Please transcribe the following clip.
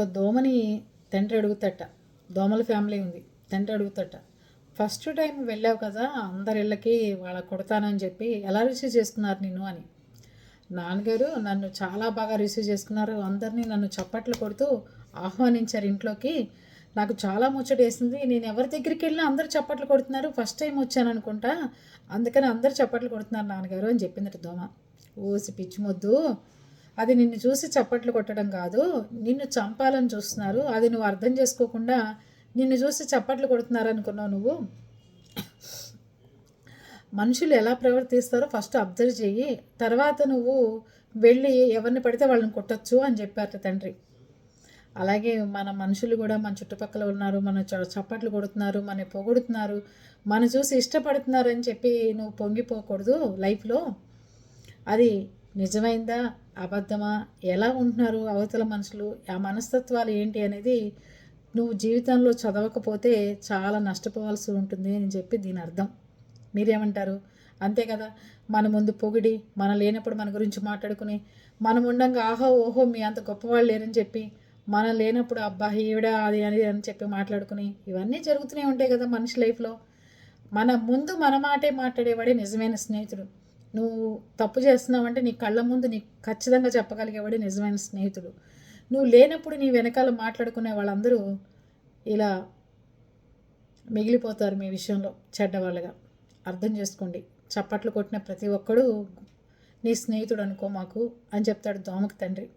ఒక దోమని తండ్రి అడుగుతట. దోమల ఫ్యామిలీ ఉంది. తండ్రి అడుగుతట. ఫస్ట్ టైం వెళ్ళావు కదా అందరి ఇళ్ళకి వాళ్ళ కొడతానని చెప్పి ఎలా రిసీవ్ చేసుకున్నారు నిన్ను అని. నాన్నగారు నన్ను చాలా బాగా రిసీవ్ చేసుకున్నారు. అందరినీ నన్ను చప్పట్లు కొడుతూ ఆహ్వానించారు ఇంట్లోకి. నాకు చాలా ముచ్చట వేసింది నేను ఎవరి దగ్గరికి వెళ్ళినా అందరు చప్పట్లు కొడుతున్నారు. ఫస్ట్ టైం వచ్చాను అనుకుంటా అందుకని అందరు చప్పట్లు కొడుతున్నారు నాన్నగారు అని చెప్పిందట దోమ. ఓసి పిచ్చి మొద్దు. అది నిన్ను చూసి చప్పట్లు కొట్టడం కాదు. నిన్ను చంపాలని చూస్తున్నారు. అది నువ్వు అర్థం చేసుకోకుండా నిన్ను చూసి చప్పట్లు కొడుతున్నారు అనుకున్నావు నువ్వు. మనుషులు ఎలా ప్రవర్తిస్తారో ఫస్ట్ అబ్జర్వ్ చెయ్యి. తర్వాత నువ్వు వెళ్ళి ఎవరిని పడితే వాళ్ళని కొట్టచ్చు అని చెప్పారు తండ్రి. అలాగే మన మనుషులు కూడా మన చుట్టుపక్కల ఉన్నారు. మన చప్పట్లు కొడుతున్నారు. మన పొగుడుతున్నారు. మన చూసి ఇష్టపడుతున్నారని చెప్పి నువ్వు పొంగిపోకూడదు లైఫ్లో. అది నిజమైందా? అబద్ధమా? ఎలా ఉంటున్నారు అవతల మనుషులు? ఆ మనస్తత్వాలు ఏంటి అనేది నువ్వు జీవితంలో చదవకపోతే చాలా నష్టపోవాల్సి ఉంటుంది అని చెప్పి దీని అర్థం. మీరేమంటారు? అంతే కదా. మన ముందు పొగిడి మన లేనప్పుడు మన గురించి మాట్లాడుకుని మనం ఉండంగా ఆహో ఓహో మీ అంత గొప్పవాళ్ళు లేరని చెప్పి మనం లేనప్పుడు అబ్బా ఈవిడ అది అని అని చెప్పి మాట్లాడుకుని ఇవన్నీ జరుగుతూనే ఉంటాయి కదా మనిషి లైఫ్లో. మన ముందు మన మాటే మాట్లాడేవాడే నిజమైన స్నేహితుడు. నువ్వు తప్పు చేస్తున్నావంటే నీ కళ్ళ ముందు నీకు ఖచ్చితంగా చెప్పగలిగేవాడే నిజమైన స్నేహితుడు. నువ్వు లేనప్పుడు నీ వెనకాల మాట్లాడుకునే వాళ్ళందరూ ఇలా మిగిలిపోతారు మీ విషయంలో చెడ్డవాళ్ళుగా. అర్థం చేసుకోండి. చప్పట్లు కొట్టిన ప్రతి ఒక్కడు నీ స్నేహితుడు అనుకో మాకు అని చెప్తాడు దోమకు తండ్రి.